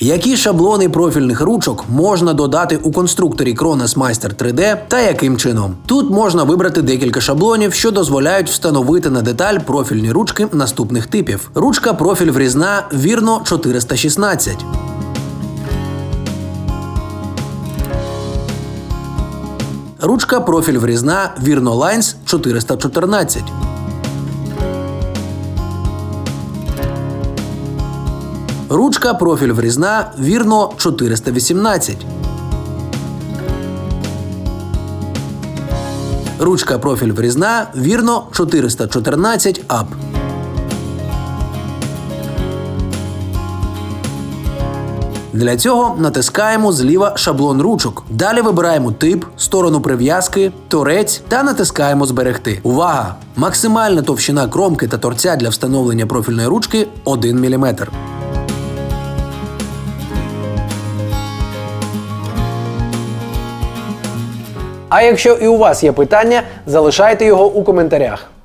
Які шаблони профільних ручок можна додати у конструкторі Kronos Master 3D та яким чином? Тут можна вибрати декілька шаблонів, що дозволяють встановити на деталь профільні ручки наступних типів. Ручка профіль врізна вірно 416. Ручка профіль врізна Вірно Lines 414. Ручка профіль врізна вірно 418. Ручка профіль врізна вірно 414 ап. Для цього натискаємо зліва шаблон ручок. Далі вибираємо тип, сторону прив'язки, торець та натискаємо Зберегти. Увага! Максимальна товщина кромки та торця для встановлення профільної ручки 1 мм. А якщо і у вас є питання, залишайте його у коментарях.